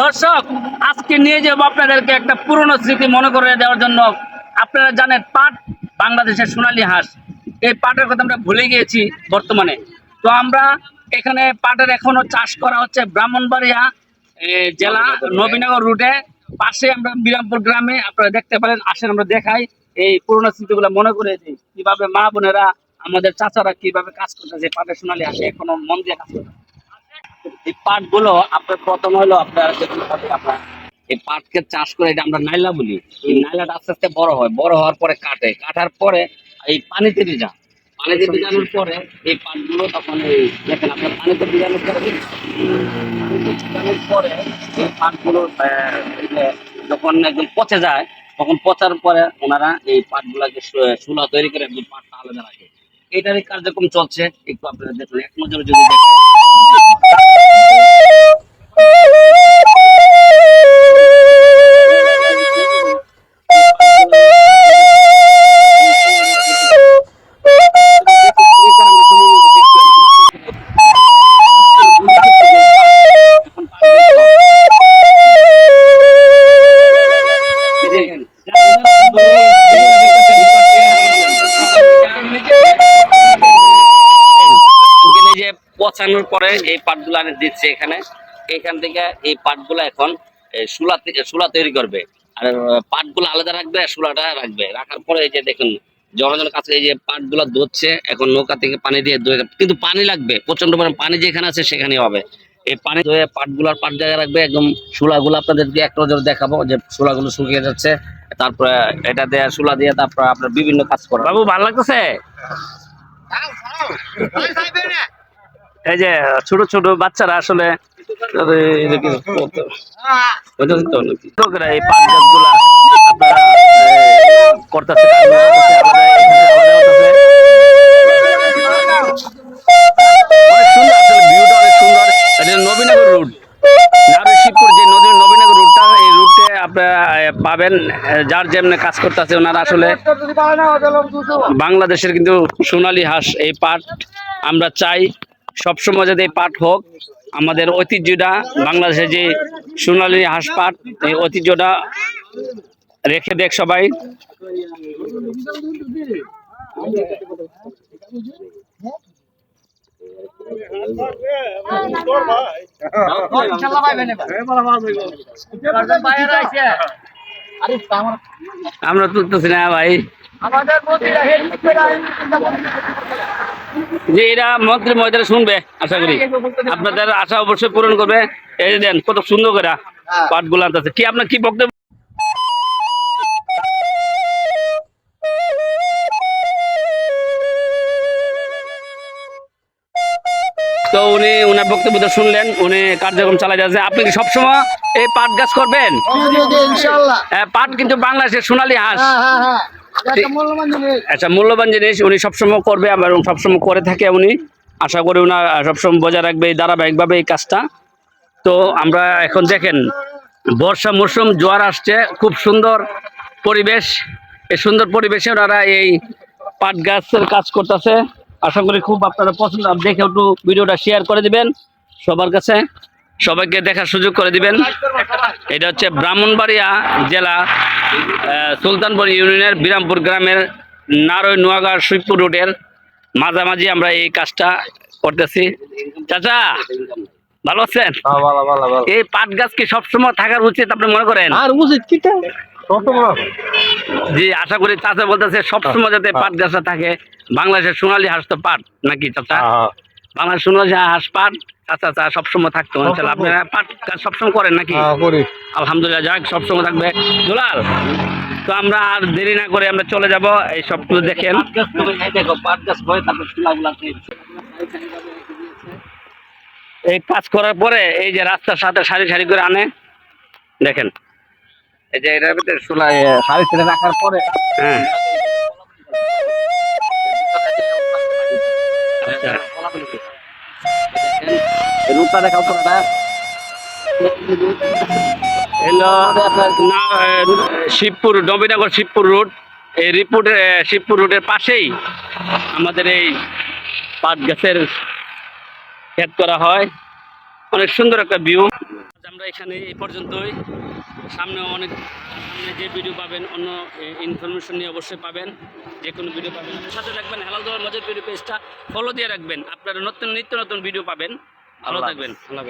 দর্শক আজকে নিয়ে যাব আপনাদেরকে একটা পুরনো স্মৃতি মনে করে দেওয়ার জন্য। আপনারা জানেন পাট বাংলাদেশের সোনালী হাঁস। এই পাটের কথা আমরা ভুলে গিয়েছি বর্তমানে। তো আমরা এখানে পাটের এখনও চাষ করা হচ্ছে ব্রাহ্মণবাড়িয়া জেলা নবীনগর রুটে। পাশে আমরা বিরামপুর গ্রামে আপনারা দেখতে পারেন আসেন আমরা দেখাই এই পুরনো স্মৃতিগুলো মনে করে দিই। কীভাবে মা বোনেরা আমাদের চাচারা কীভাবে কাজ করতেছে পাটের সোনালী হাঁসে এখনও মন দিয়ে কাজ করতেছে। এই পাটগুলো আপনার প্রথম হলো আপনার আপনার এই পাটকে চাষ করে এটা আমরা নাইলা বলি। এই নাইলাটা আস্তে আস্তে বড় হয়, বড় হওয়ার পরে কাটে। কাটার পরে এই পানিতে ভিজা পানিতে ভিজানোর পরে এই পাটগুলো তখন এই দেখেন আপনার পানিতে ভিজানোর পরে পানিতে ভিজানোর পরে এই পাটগুলো যখন একদম পচে যায়, তখন পচার পরে ওনারা এই পাটগুলাকে সুলা তৈরি করে পাটটা আলাদা রাখে। এটারই কার্যক্রম চলছে। একটু আপনারা দেখুন এক নজরে যদি দেখেন। পচানোর পরে এই পাটগুলো আনে দিচ্ছে এখানে। এখান থেকে এই পাটগুলো এখন সুলা সুলা তৈরি করবে। আর পাটগুলো আলাদা রাখবে আর সুলাটা রাখবে। রাখার পরে এই যে দেখুন জনজনের কাছে এই যে পাটগুলো ধুচ্ছে এখন নৌকা থেকে পানি দিয়ে ধুয়ে কিন্তু পানি লাগবে প্রচণ্ড পরিমাণে পানি যেখানে আছে সেখানে হবে। এই পানি ধুয়ে পাটগুলোর পাট জায়গায় রাখবে একদম সুলাগুলো আপনাদেরকে এক নজর দেখাবো যে সুলাগুলো শুকিয়ে যাচ্ছে। তারপরে এটা দিয়ে সুলা দিয়ে তারপরে আপনার বিভিন্ন কাজ করে বাবু ভালো লাগতেছে? এই যে ছোট ছোট বাচ্চারা আসলে এই আপনারা। অনেক সুন্দর, আসলে ভিউটা অনেক সুন্দর। নবীনগর শিবপুর যে নদী নবীনগর এই রুটে আপনারা পাবেন। যার যেমনি কাজ করতেছে, ওনারা আসলে বাংলাদেশের কিন্তু সোনালী হাঁস এই পাট আমরা চাই। সবসময় যাতে পাট হোক, আমাদের ঐতিহ্যটা, বাংলাদেশের যে সোনালী হাঁস পাট এই ঐতিহ্যটা রেখে দেখ সবাই। আমরা তুলতেছি না ভাই। যে এরা মন্ত্রী মহিলারা শুনবে আশা করি। আপনাদের আশা অবশ্যই পূরণ করবে। এই দেন কত সুন্দর করে পাটগুলো আনতেছে কি আপনার কি বক্তব্য? তো উনি উনার বক্তব্য শুনলেন উনি কার্যক্রম চালা যাচ্ছে। আপনি কি সবসময় এই পাট গাছ করবেন? হ্যাঁ, পাট কিন্তু বাংলাদেশের সোনালী হাঁস। জিনিস। আচ্ছা মূল্যবান জিনিস উনি সবসময় করবে এবং সবসময় করে থাকে উনি। আশা করি উনার সবসময় বজায় রাখবে এই ধারাবাহিকভাবে এই কাজটা। তো আমরা এখন দেখেন বর্ষা মরশুম জোয়ার আসছে খুব সুন্দর পরিবেশ। এই সুন্দর পরিবেশে ওনারা এই পাট গাছের কাজ করতেছে। আশা করি খুব আপনারা পছন্দ দেখে একটু ভিডিওটা শেয়ার করে দিবেন সবার কাছে। সবাইকে দেখার সুযোগ করে দিবেন। এটা হচ্ছে ব্রাহ্মণবাড়িয়া জেলা আহ, সুলতানপুর ইউনিয়নের বিরামপুর গ্রামের নারয় নোয়াগার সুইপুর রোডের মাঝামাঝি আমরা এই কাজটা করতেছি। চাচা ভালো আছেন? এই পাট গাছ কি সবসময় থাকার উচিত আপনি মনে করেন? আর উচিত কি জি আশা করি চাচা বলতেছে সবসময় যাতে পাট গাছটা থাকে। বাংলাদেশের সোনালী হাঁস তো পাট নাকি চাচা? বাংলাদেশ সোনালী হাঁস পাট চাচা চা সবসময় থাকতো ইনশাল্লাহ আপনারা পাট কাজ সবসময় করেন নাকি? করি। আলহামদুলিল্লাহ যাক সবসময় থাকবে। দুলাল তো আমরা আর দেরি না করে আমরা চলে যাব এই সবগুলো দেখেন। এই কাজ করার পরে এই যে রাস্তার সাথে সারি সারি করে আনে দেখেন। এই যে এটার ভিতরে চুলাই সারি সারি রাখার পরে হ্যাঁ। আচ্ছা। রূপটা দেখাও তো দাদা। এলো না শিবপুর, নবীনগর শিবপুর রোড। এই রিপোর্টের শিবপুর রোডের পাশেই আমাদের এই পাট গাছের ক্ষেত করা হয়। অনেক সুন্দর একটা ভিউ আমরা এখানে এই পর্যন্তই। সামনে অনেক, সামনে যে ভিডিও পাবেন, অন্য ইনফরমেশন নিয়ে অবশ্যই পাবেন। যে কোনো ভিডিও পাবেন। সাথে রাখবেন হেলাল দেওয়ার মজার ভিডিও পেজটা ফলো দিয়ে রাখবেন। আপনারা নতুন, নিত্য নতুন ভিডিও পাবেন। ভালো থাকবেন। আল্লাহ